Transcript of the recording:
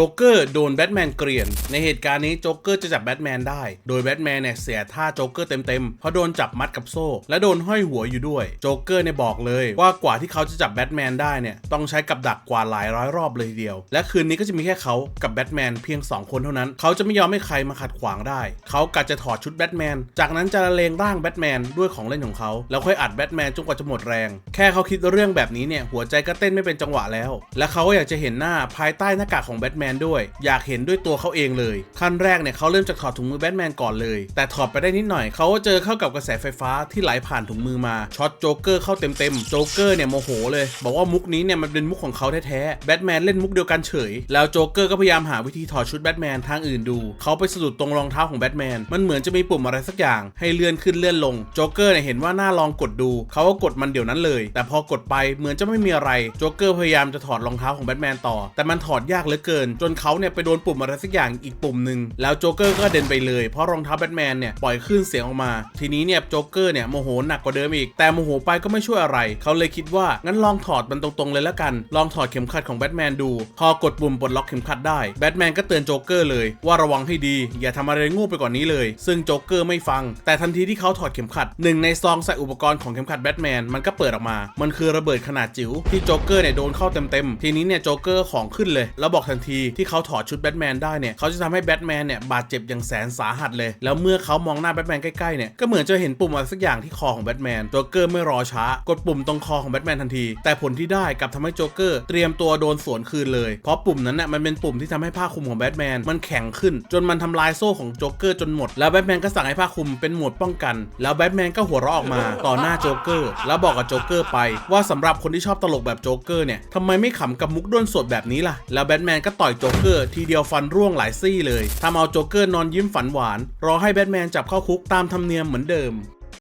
จ๊กเกอร์โดนแบทแมนเกลียน ในเหตุการณ์นี้โจ๊กเกอร์จะจับแบทแมนได้ โดยแบทแมนเนี่ยเสียท่าโจ๊กเกอร์เต็มๆ เพราะโดนจับมัดกับโซ่ และโดนห้อยหัวอยู่ด้วย โจ๊กเกอร์เนี่ยบอกเลยว่ากว่าที่เขาจะจับแบทแมนได้เนี่ยต้องใช้กับดักกว่าหลายร้อยรอบเลยทีเดียว และคืนนี้ก็จะมีแค่เขากับแบทแมนเพียง 2 คนเท่านั้น เขาจะไม่ยอมให้ใครมาขัดขวางได้ เขากะจะถอดชุดแบทแมน จากนั้นจะละเลงร่างแบทแมนด้วยของเล่นของเขา แล้วค่อยอัดแบทแมนจนกว่าจะหมดแรง แค่เขาคิดเรื่องแบบนี้เนี่ยหัวใจก็เต้นไม่เป็นจังหวะแล้ว และเขาก็อยากจะเห็นหน้าภายใต้หน้ากากของแบทแมนด้วย อยากเห็นด้วยตัวเขาเองเลย ขั้นแรกเนี่ยเขาเริ่มจากถอดถุงมือแบทแมนก่อนเลย แต่ถอดไปได้นิดหน่อยเขาก็เจอเข้ากับกระแสไฟฟ้าที่ไหลผ่านถุงมือมาช็อตโจ๊กเกอร์เข้าเต็มๆโจ๊กเกอร์เนี่ยโมโหเลย บอกว่ามุกนี้เนี่ยมันเป็นมุกของเขาแท้ๆแบทแมนเล่นมุกเดียวกันเฉย แล้วโจ๊กเกอร์ก็พยายามหาวิธีถอดชุดแบทแมนทางอื่นดูเขาไปสะดุดตรงรองเท้าของแบทแมนมันเหมือนจะมีปุ่มอะไรสักอย่างให้เลื่อนขึ้นเลื่อนลงโจ๊กเกอร์เนี่ยเห็นว่าน่าลองกดดูเขาก็กดมันเดี๋ยวนั้นเลย แต่พอกดไปเหมือนจะไม่มีอะไรโจ๊กเกอร์พยายามจะถอดรองเท้าของแบทแมนต่อ แต่มันถอดยากเหลือเกินจนเขาเนี่ยไปโดนปุ่มอะไรสักอย่างอีกปุ่มหนึ่งแล้วโจ๊กเกอร์ก็เด็นไปเลยเพราะรองเท้าแบทแมนเนี่ยปล่อยคลื่นเสียงออกมา ทีนี้เนี่ยโจ๊กเกอร์เนี่ยโมโหหนักกว่าเดิมอีกแต่โมโหไปก็ไม่ช่วยอะไร เขาเลยคิดว่างั้นลองถอดมันตรงๆเลยละกัน ลองถอดเข็มขัดของแบทแมนดู พอกดปุ่มปลดล็อกเข็มขัดได้แบทแมนก็เตือนโจ๊กเกอร์เลยว่าระวังให้ดี อย่าทำอะไรโง่ไปกว่านี้เลย ซึ่งโจ๊กเกอร์ไม่ฟัง แต่ทันทีที่เขาถอดเข็มขัดหนึ่งในซองใส่อุปกรณ์ของเข็มขัดแบทแมนมันก็เปิดออกมา มันคือระเบิดขนาดจิ๋วที่โจ๊กเกอร์เนี่ยโดนเข้าเต็มๆทีนี้เนี่ยโจ๊กเกอร์ของขึ้นเลย แล้วบอกทันทีที่เขาถอดชุดแบทแมนได้เนี่ยเขาจะทำให้แบทแมนเนี่ยบาดเจ็บอย่างแสนสาหัสเลย แล้วเมื่อเขามองหน้าแบทแมนใกล้ๆเนี่ยก็เหมือนจะเห็นปุ่มอะไรสักอย่างที่คอของแบทแมนโจ๊กเกอร์ไม่รอช้ากดปุ่มตรงคอของแบทแมนทันที แต่ผลที่ได้กลับทำให้โจ๊กเกอร์เตรียมตัวโดนสวนคืนเลย เพราะปุ่มนั้นน่ะมันเป็นปุ่มที่ทำให้ผ้าคลุมของแบทแมนมันแข็งขึ้น จนมันทำลายโซ่ของโจ๊กเกอร์จนหมด แล้วแบทแมนก็สั่งให้ผ้าคลุมเป็นโหมดป้องกัน แล้วแบทแมนก็หัวเราะออกมาต่อหน้าโจ๊กเกอร์แล้วบอกกับโจ๊กเกอร์ไป ว่าสำหรับคนที่ชอบตลกแบบโจ๊กเกอร์เนี่ยทำไมไม่ขำกับมุกด้วนสดแบบนี้ล่ะแล้วแบทแมนก็ต่อยโจ๊กเกอร์ทีเดียวฟันร่วงหลายซี่เลยทำเอาโจ๊กเกอร์นอนยิ้มฝันหวาน รอให้แบทแมนจับเข้าคุกตามธรรมเนียมเหมือนเดิม